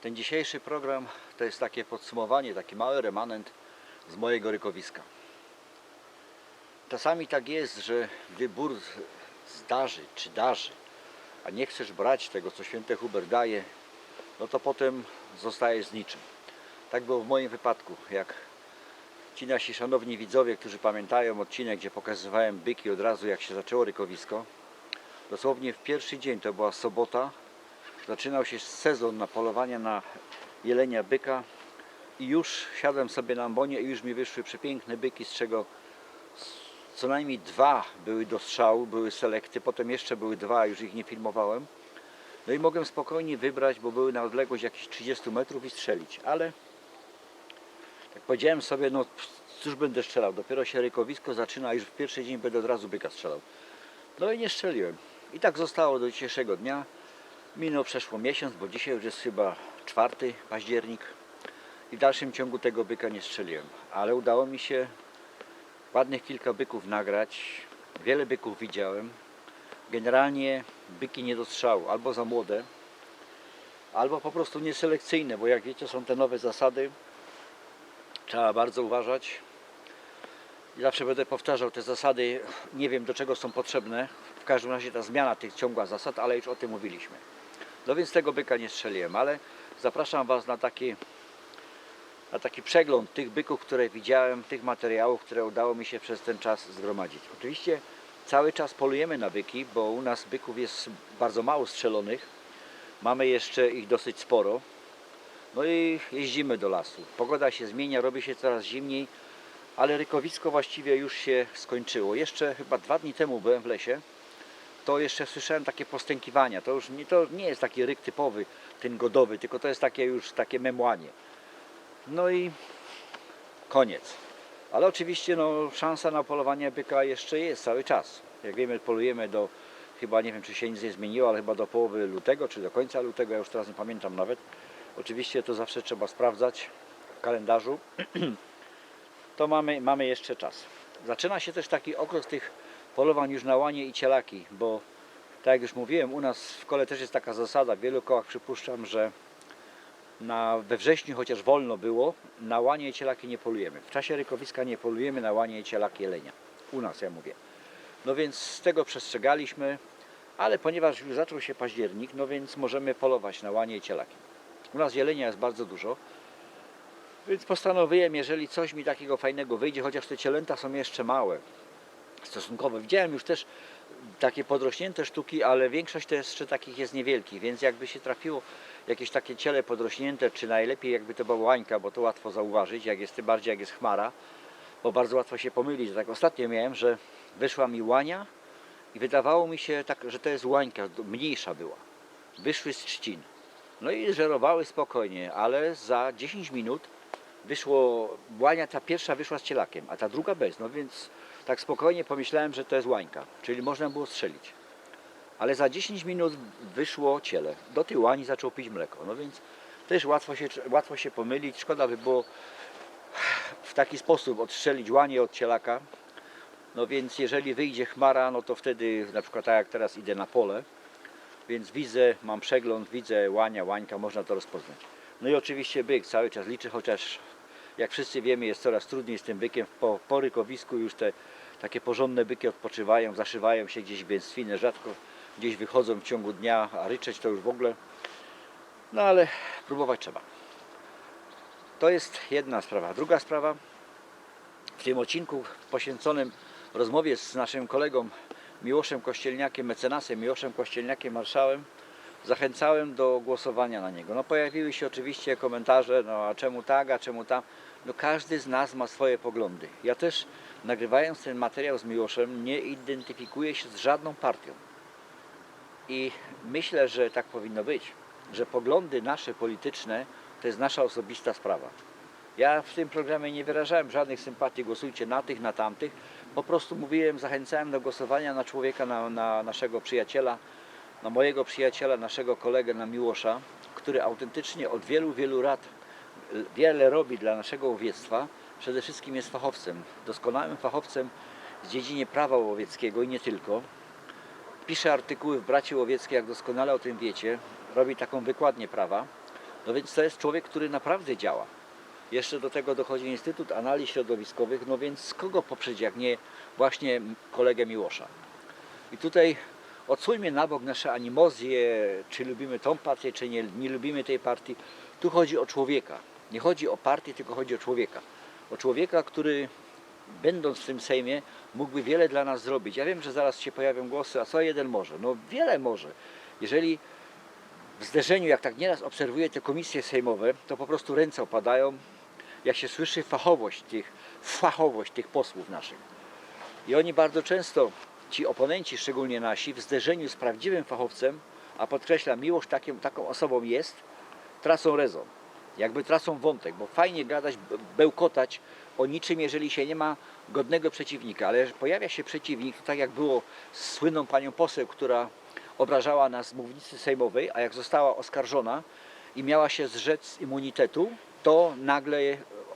Ten dzisiejszy program to jest takie podsumowanie, taki mały remanent z mojego rykowiska. Czasami tak jest, że gdy bór zdarzy czy darzy, a nie chcesz brać tego, co święty Hubert daje, no to potem zostajesz z niczym. Tak było w moim wypadku, jak ci nasi szanowni widzowie, którzy pamiętają odcinek, gdzie pokazywałem byki od razu, jak się zaczęło rykowisko. Dosłownie w pierwszy dzień, to była sobota, zaczynał się sezon na polowania na jelenia byka i już siadłem sobie na ambonie i już mi wyszły przepiękne byki, z czego co najmniej dwa były do strzału, były selekty, potem jeszcze były dwa, już ich nie filmowałem. No i mogłem spokojnie wybrać, bo były na odległość jakichś 30 metrów i strzelić, ale tak powiedziałem sobie, no cóż będę strzelał, dopiero się rykowisko zaczyna, a już w pierwszy dzień będę od razu byka strzelał. No i nie strzeliłem. I tak zostało do dzisiejszego dnia. Minął przeszło miesiąc, bo dzisiaj już jest chyba 4 październik i w dalszym ciągu tego byka nie strzeliłem. Ale udało mi się ładnych kilka byków nagrać. Wiele byków widziałem. Generalnie byki nie do strzału, albo za młode, albo po prostu nieselekcyjne, bo jak wiecie są te nowe zasady. Trzeba bardzo uważać. I zawsze będę powtarzał te zasady. Nie wiem do czego są potrzebne. W każdym razie ta zmiana tych ciągła zasad, ale już o tym mówiliśmy. No więc tego byka nie strzeliłem, ale zapraszam Was na taki, na taki przegląd tych byków, które widziałem, tych materiałów, które udało mi się przez ten czas zgromadzić. Oczywiście cały czas polujemy na byki, bo u nas byków jest bardzo mało strzelonych. Mamy jeszcze ich dosyć sporo. No i jeździmy do lasu. Pogoda się zmienia, robi się coraz zimniej, ale rykowisko właściwie już się skończyło. Jeszcze chyba dwa dni temu byłem w lesie to jeszcze słyszałem takie postękiwania. To już nie, to nie jest taki ryk typowy, ten godowy, tylko to jest takie już takie memłanie. No i koniec. Ale oczywiście no, szansa na polowanie byka jeszcze jest cały czas. Jak wiemy, polujemy do chyba nie wiem, czy się nic nie zmieniło, ale chyba do połowy lutego, czy do końca lutego, ja już teraz nie pamiętam nawet. Oczywiście to zawsze trzeba sprawdzać w kalendarzu. to mamy, mamy jeszcze czas. Zaczyna się też taki okres tych polowań już na łanie i cielaki, bo tak jak już mówiłem, u nas w kole też jest taka zasada, w wielu kołach przypuszczam, że na, we wrześniu, chociaż wolno było, na łanie i cielaki nie polujemy. W czasie rykowiska nie polujemy na łanie i cielaki jelenia. U nas, ja mówię. No więc z tego przestrzegaliśmy, ale ponieważ już zaczął się październik, no więc możemy polować na łanie i cielaki. U nas jelenia jest bardzo dużo, więc postanowiłem, jeżeli coś mi takiego fajnego wyjdzie, chociaż te cielęta są jeszcze małe, stosunkowo. Widziałem już też takie podrośnięte sztuki, ale większość to jeszcze takich jest niewielkich, więc jakby się trafiło jakieś takie ciele podrośnięte, czy najlepiej jakby to była łańka, bo to łatwo zauważyć, jak jest tym bardziej jak jest chmara, bo bardzo łatwo się pomylić. Tak ostatnio miałem, że wyszła mi łania i wydawało mi się tak, że to jest łańka, mniejsza była. Wyszły z trzcin. No i żerowały spokojnie, ale za 10 minut wyszło, łania ta pierwsza wyszła z cielakiem, a ta druga bez, no więc tak spokojnie pomyślałem, że to jest łańka, czyli można było strzelić. Ale za 10 minut wyszło ciele. Do tej łani zaczął pić mleko. No więc też łatwo się, łatwo się pomylić. Szkoda by było w taki sposób odstrzelić łanie od cielaka. No więc jeżeli wyjdzie chmara, no to wtedy na przykład tak jak teraz idę na pole, więc widzę, mam przegląd, widzę łania, łańka, można to rozpoznać. No i oczywiście byk cały czas liczy, chociaż jak wszyscy wiemy jest coraz trudniej z tym bykiem. Po, po rykowisku już te takie porządne byki odpoczywają, zaszywają się gdzieś w gęstwinę, rzadko gdzieś wychodzą w ciągu dnia, a ryczeć to już w ogóle. No ale próbować trzeba. To jest jedna sprawa. Druga sprawa, w tym odcinku poświęconym rozmowie z naszym kolegą Miłoszem Kościelniakiem, mecenasem Miłoszem Kościelniakiem, marszałem, zachęcałem do głosowania na niego. No pojawiły się oczywiście komentarze, no a czemu tak, a czemu tam. No każdy z nas ma swoje poglądy. Ja też nagrywając ten materiał z Miłoszem nie identyfikuję się z żadną partią. I myślę, że tak powinno być, że poglądy nasze polityczne to jest nasza osobista sprawa. Ja w tym programie nie wyrażałem żadnych sympatii, głosujcie na tych, na tamtych. Po prostu mówiłem, zachęcałem do głosowania na człowieka, na, na naszego przyjaciela, na mojego przyjaciela, naszego kolegę, na Miłosza, który autentycznie od wielu, wielu lat wiele robi dla naszego łowiectwa. Przede wszystkim jest fachowcem, doskonałym fachowcem w dziedzinie prawa łowieckiego i nie tylko. Pisze artykuły w Bracie Łowieckiej, jak doskonale o tym wiecie. Robi taką wykładnię prawa. No więc to jest człowiek, który naprawdę działa. Jeszcze do tego dochodzi Instytut Analiz Środowiskowych, no więc kogo poprzeć, jak nie właśnie kolegę Miłosza. I tutaj odsójmy na bok nasze animozje, czy lubimy tą partię, czy nie, nie lubimy tej partii. Tu chodzi o człowieka. Nie chodzi o partię, tylko chodzi o człowieka. O człowieka, który będąc w tym Sejmie mógłby wiele dla nas zrobić. Ja wiem, że zaraz się pojawią głosy, a co jeden może? No wiele może. Jeżeli w zderzeniu, jak tak nieraz obserwuję te komisje sejmowe, to po prostu ręce opadają, jak się słyszy fachowość tych, fachowość tych posłów naszych. I oni bardzo często, ci oponenci, szczególnie nasi, w zderzeniu z prawdziwym fachowcem, a podkreślam, miłość takim, taką osobą jest, tracą rezon. Jakby tracą wątek, bo fajnie gadać, be- bełkotać o niczym, jeżeli się nie ma godnego przeciwnika, ale pojawia się przeciwnik, tak jak było z słynną panią poseł, która obrażała nas z mównicy sejmowej, a jak została oskarżona i miała się zrzec immunitetu, to nagle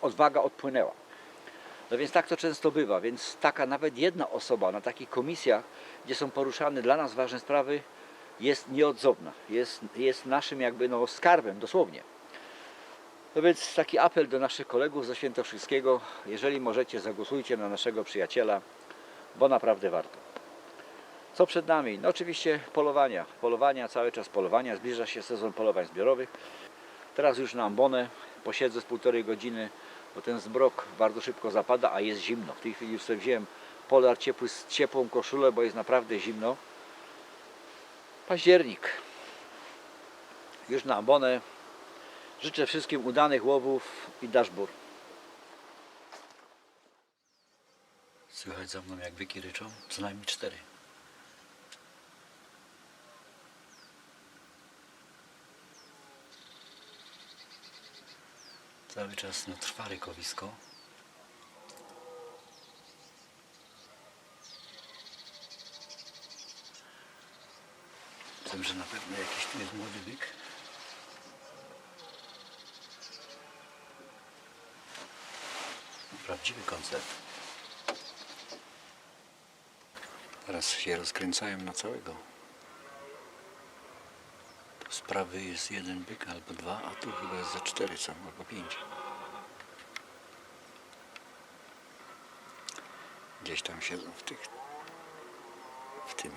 odwaga odpłynęła. No więc tak to często bywa, więc taka nawet jedna osoba na takich komisjach, gdzie są poruszane dla nas ważne sprawy, jest nieodzowna, jest, jest naszym jakby no skarbem, dosłownie. No więc taki apel do naszych kolegów ze Świętokrzyskiego, jeżeli możecie zagłosujcie na naszego przyjaciela, bo naprawdę warto. Co przed nami? No oczywiście polowania. Polowania, cały czas polowania. Zbliża się sezon polowań zbiorowych. Teraz już na ambonę posiedzę z półtorej godziny, bo ten zmrok bardzo szybko zapada, a jest zimno. W tej chwili już sobie wziąłem polar ciepły z ciepłą koszulę, bo jest naprawdę zimno. Październik. Już na ambonę. Życzę wszystkim udanych łowów i daszbur. Słychać za mną jak byki ryczą? Co najmniej cztery. Cały czas no, trwa rykowisko. Wiem, że na pewno jakiś tu jest młody byk. Prawdziwy koncert. Teraz się rozkręcają na całego. Tu z prawej jest jeden byk albo dwa, a tu chyba jest za cztery są, albo pięć. Gdzieś tam siedzą w tych, w tym,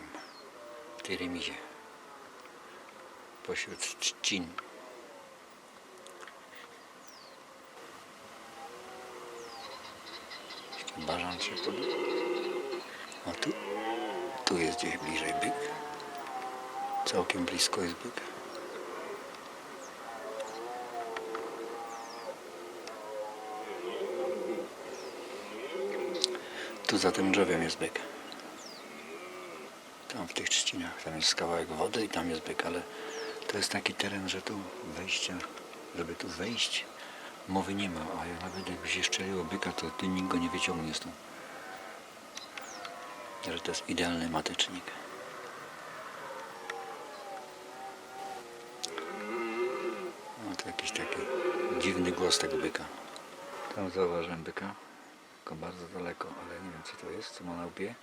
w tej remizie. Pośród trzcin. Bażan się pod... A tu, tu jest gdzieś bliżej byk. Całkiem blisko jest byk. Tu za tym drzewem jest byk. Tam w tych trzcinach. Tam jest kawałek wody i tam jest byk, ale to jest taki teren, że tu wejścia, żeby tu wejść, mowy nie ma. A nawet jakby się szczeliło byka, to ty nikt go nie wyciągnie stąd. Że to jest idealny matecznik. No to jakiś taki dziwny głos tego byka. Tam zauważyłem byka, tylko bardzo daleko, ale nie wiem co to jest, co ma na łbie.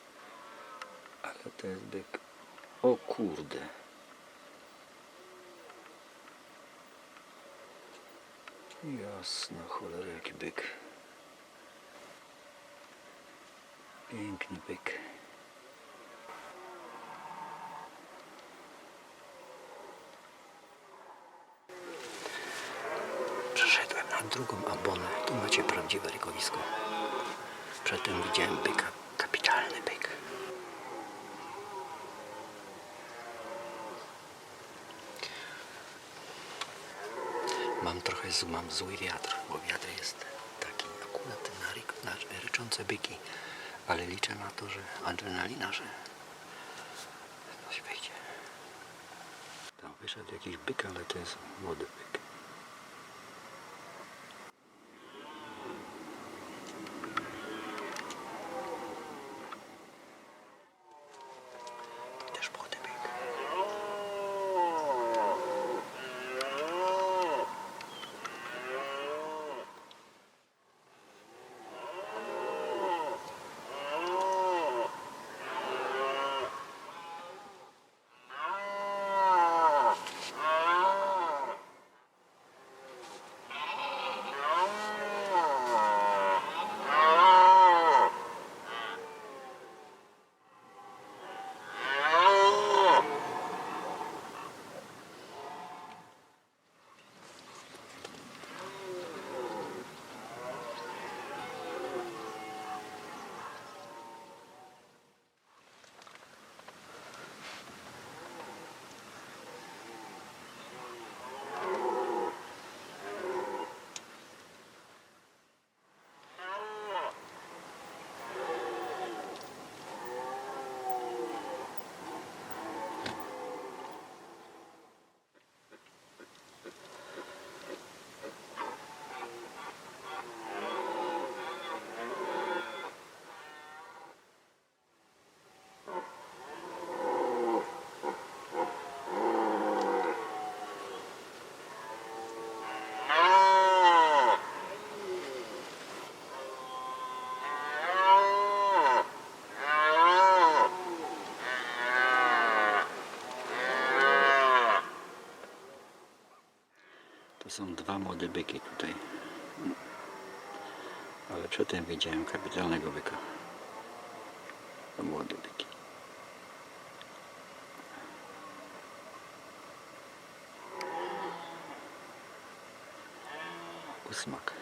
Ale to jest byk. O kurde. Jasno, cholera, jaki byk. Piękny byk. Przeszedłem na drugą abonę. Tu macie prawdziwe rykowisko. Przedtem widziałem byka. Kapitalny byk. Mam trochę mam zły wiatr, bo wiatr jest taki akurat na, na ryczące byki, ale liczę na to, że adrenalina, że coś wyjdzie. Tam wyszedł jakiś byk, ale to jest młody byk. To są dwa młode byki tutaj. Ale przedtem widziałem kapitalnego byka. To młode byki. Usmak.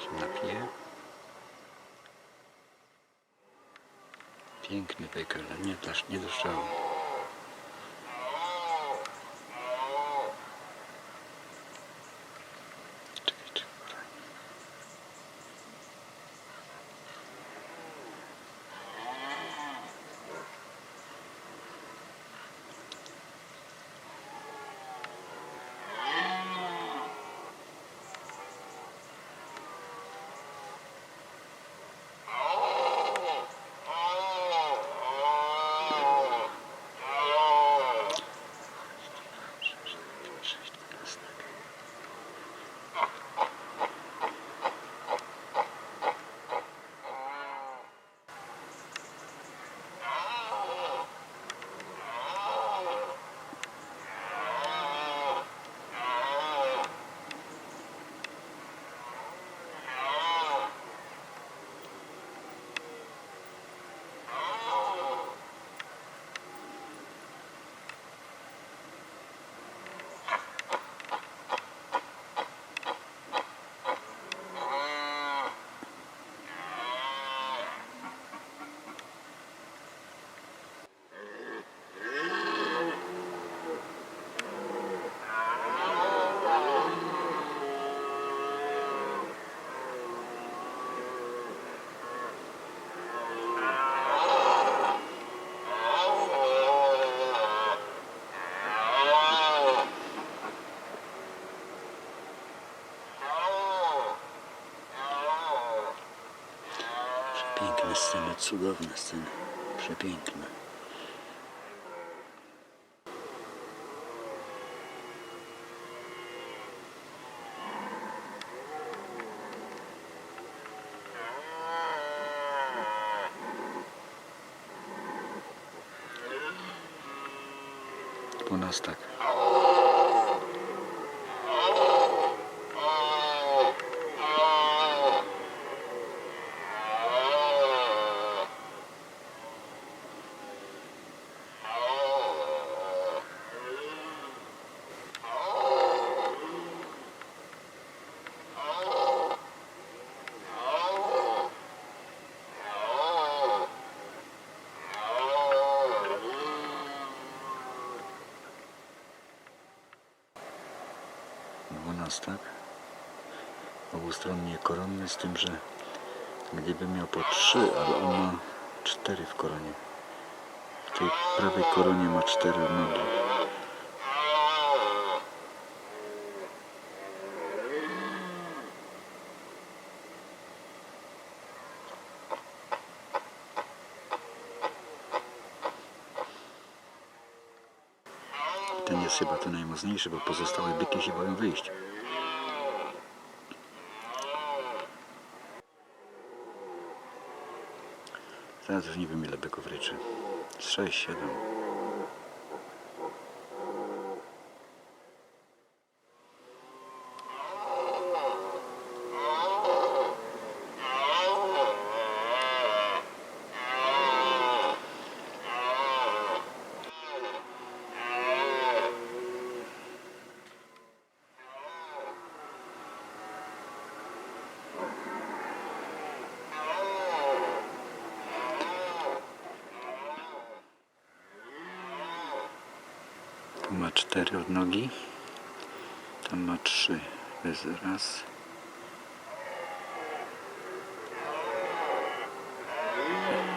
Się napije. Piękny ale nie, nie do. Sceny, cudowne sceny. Przepiękne. Dwunastak. Dwunastak. Obustronnie koronny, z tym, że gdyby miał po trzy, ale on ma cztery w koronie. W tej prawej koronie ma cztery nogi. Ten jest chyba ten najmocniejszy, bo pozostałe byki się boją wyjść. Teraz już nie wiem ile byków ryczy. Z 6, 7. ma cztery odnogi. Tam ma trzy. To jest raz.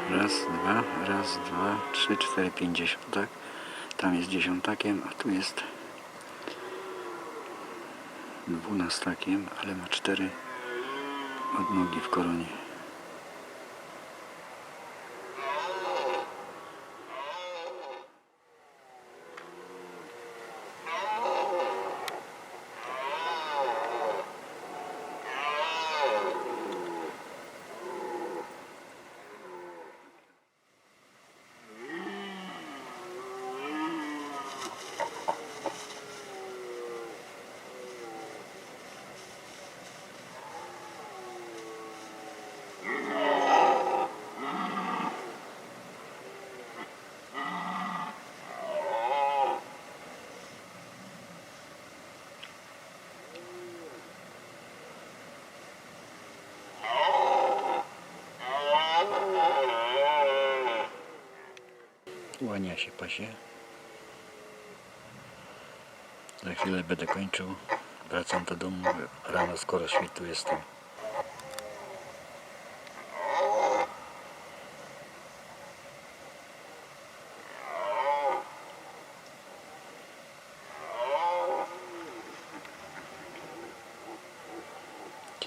Raz, dwa, raz, dwa, trzy, cztery, pięć, dziesiątak. Tam jest dziesiątakiem, a tu jest dwunastakiem, ale ma cztery odnogi w koronie. Łania się pasie. Za chwilę będę kończył. Wracam do domu. Rano skoro świtu jestem.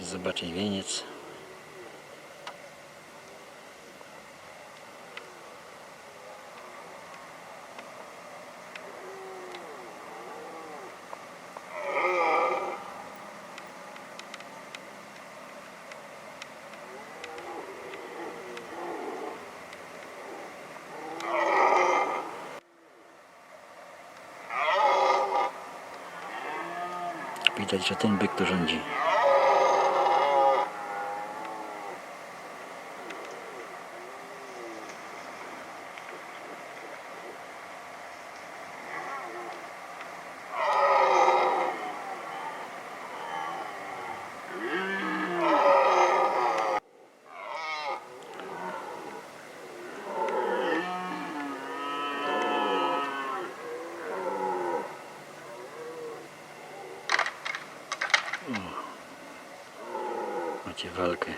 Zobaczyć wieniec. Widać, że ten byk tu rządzi. Macie walkę.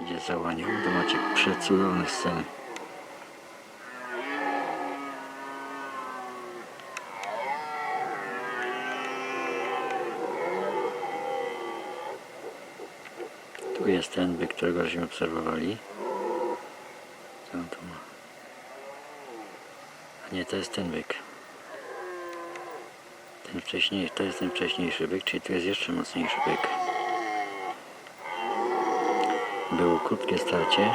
Idzie za łanią, to macie przecudowne sceny. Tu jest ten byk, którego żeśmy obserwowali. Co on tu ma? A nie, to jest ten byk. Ten wcześniejszy, to jest ten wcześniejszy byk, czyli tu jest jeszcze mocniejszy byk. Było krótkie starcie.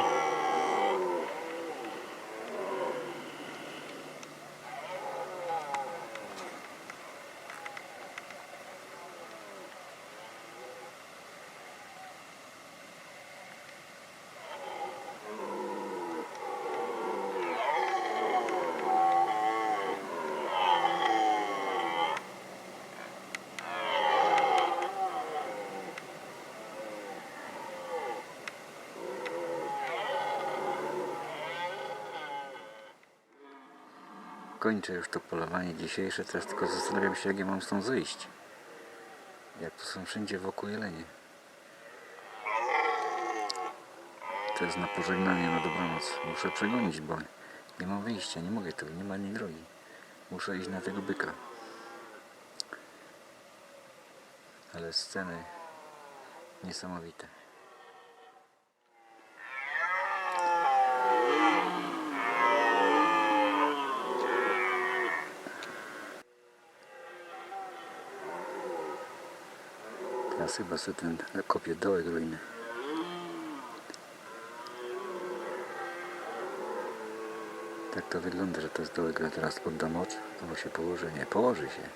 Kończę już to polowanie dzisiejsze, teraz tylko zastanawiam się, jak ja mam stąd zejść. Jak tu są wszędzie wokół jelenie. To jest na pożegnanie, na dobranoc. Muszę przegonić, bo nie mam wyjścia, nie mogę tu, nie ma ani drogi. Muszę iść na tego byka. Ale sceny niesamowite. Chyba sobie ten kopię dołek ruiny. Tak to wygląda, że to jest dołek, ale teraz oddam moc, albo się położy. Nie, położy się.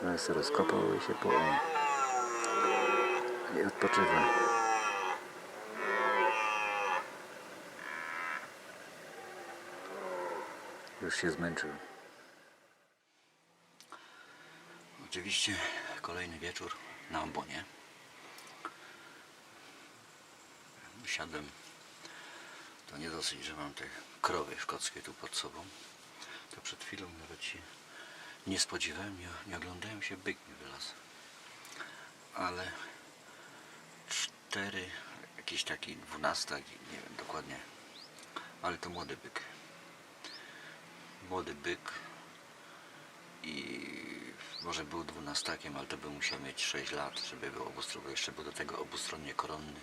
Teraz sobie rozkopał i się położy. I odpoczywa. Już się zmęczył. Oczywiście kolejny wieczór na ambonie. Siadłem. To nie dosyć, że mam te krowy szkockie tu pod sobą. To przed chwilą nawet się nie spodziewałem, nie, nie oglądałem się, byk mi wylazł. Ale cztery, jakiś taki dwunastak, nie wiem dokładnie, ale to młody byk. Młody byk i może był dwunastakiem, ale to by musiał mieć 6 lat, żeby był obustronny, jeszcze był do tego obustronnie koronny.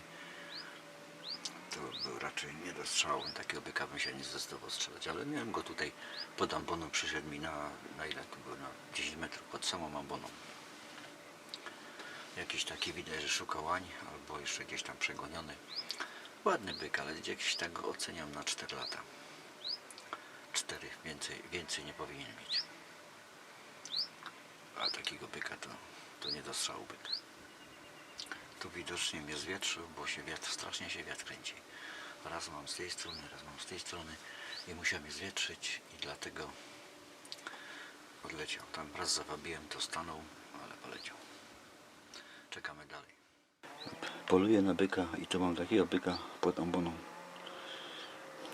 To był raczej nie do strzału, takiego byka bym się nie zdecydował strzelać, ale miałem go tutaj pod amboną, przyszedł mi na, na ile to było, na 10 metrów pod samą amboną. Jakiś taki widać, że szukał łań, albo jeszcze gdzieś tam przegoniony. Ładny byk, ale gdzieś tak go oceniam na 4 lata. 4, więcej, więcej nie powinien mieć. A takiego byka to, to nie dostrzał byk. Tu widocznie mnie zwietrzył, bo się wiatr, strasznie się wiatr kręci. Raz mam z tej strony, raz mam z tej strony i musiał mnie zwietrzyć i dlatego odleciał. Tam raz zawabiłem, to stanął, ale poleciał. Czekamy dalej. Poluję na byka i tu mam takiego byka pod amboną.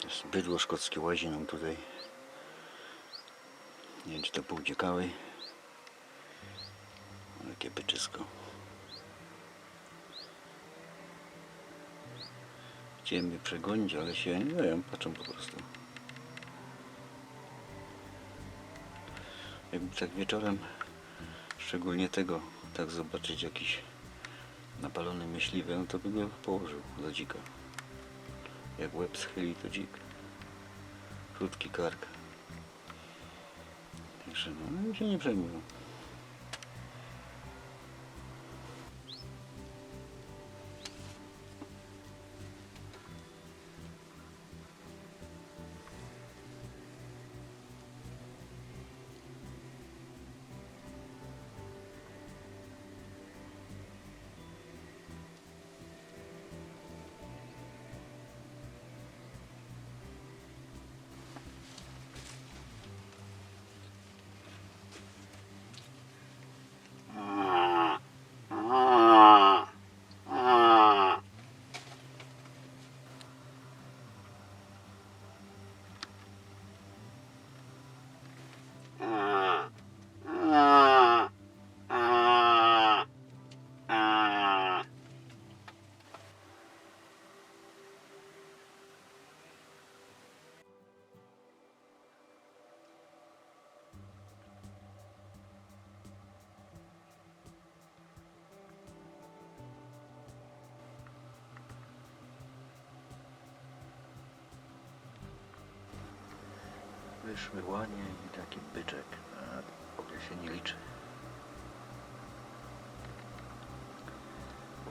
Jest bydło szkockie łazi nam tutaj. Nie wiem czy to pół dziekały. Takie byczysko. Chciałem mnie przegonić, ale się nie dają, patrzą po prostu. Jakby tak wieczorem, szczególnie tego, tak zobaczyć jakiś napalony myśliwy, no to by go położył do dzika. Jak łeb schyli, to dzik. Krótki kark. Także no się nie przejmują. Wyszły łanie i taki byczek. A ogóle się nie liczy.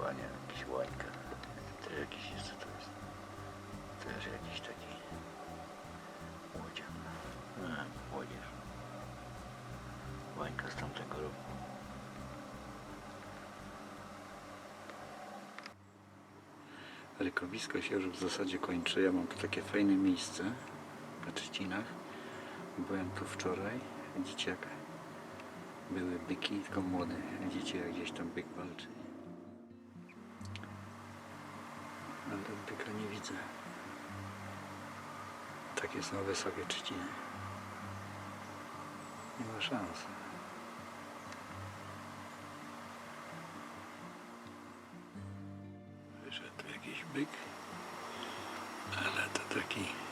Łania, jakiś łańka. To jakiś jest, to jest? Też jakiś taki łodzian. A, młodzież. Łańka z tamtego roku. Rykowisko się już w zasadzie kończy. Ja mam tu takie fajne miejsce na Trzcinach. Byłem tu wczoraj. Widzicie jak były byki, tylko młode. Widzicie jak gdzieś tam byk walczy. Ale byka nie widzę. Takie są wysokie trzciny. Nie ma szans. Wyszedł jakiś byk, ale to taki